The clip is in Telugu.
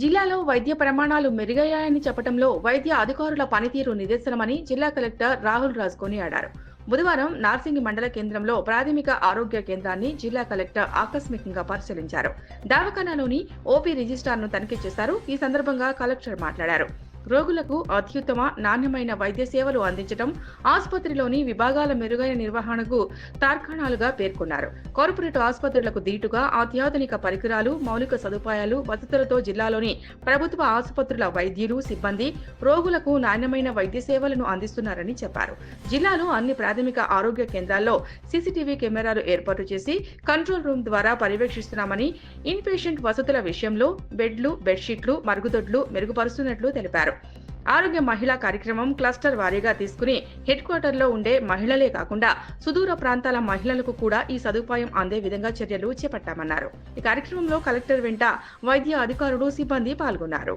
జిల్లాలో వైద్య ప్రమాణాలు మెరుగయ్యాయని చెప్పడంలో వైద్య అధికారుల పనితీరు నిదర్శనమని జిల్లా కలెక్టర్ రాహుల్ రాజ్ కొనియాడారు. బుధవారం నార్సింగి మండల కేంద్రంలో ప్రాథమిక ఆరోగ్య కేంద్రాన్ని జిల్లా కలెక్టర్ ఆకస్మికంగా పరిశీలించారు. దవాఖానాలోని ఓపీ రిజిస్ట్రార్ను తనిఖీ చేశారు. ఈ సందర్భంగా కలెక్టర్ మాట్లాడారు. రోగులకు అత్యుత్తమ నాణ్యమైన వైద్య సేవలు అందించడం ఆసుపత్రిలోని విభాగాల మెరుగైన నిర్వహణకు తార్కాణాలుగా పేర్కొన్నారు. కార్పొరేట్ ఆసుపత్రులకు దీటుగా అత్యాధునిక పరికరాలు మౌలిక సదుపాయాలు వసతులతో జిల్లాలోని ప్రభుత్వ ఆసుపత్రుల వైద్యులు సిబ్బంది రోగులకు నాణ్యమైన వైద్య సేవలను అందిస్తున్నారని చెప్పారు. జిల్లాలో అన్ని ప్రాథమిక ఆరోగ్య కేంద్రాల్లో సీసీటీవీ కెమెరాలు ఏర్పాటు చేసి కంట్రోల్ రూమ్ ద్వారా పర్యవేక్షిస్తున్నామని ఇన్ పేషెంట్ వసతుల విషయంలో బెడ్లు బెడ్షీట్లు మరుగుదొడ్లు మెరుగుపరుస్తున్నట్లు తెలిపారు. ఆరోగ్య మహిళా కార్యక్రమం క్లస్టర్ వారీగా తీసుకుని హెడ్ క్వార్టర్లో ఉండే మహిళలే కాకుండా సుదూర ప్రాంతాల మహిళలకు కూడా ఈ సదుపాయం అందే విధంగా చర్యలు చేపట్టామన్నారు. ఈ కార్యక్రమంలో కలెక్టర్ వెంట వైద్య అధికారులు సిబ్బంది పాల్గొన్నారు.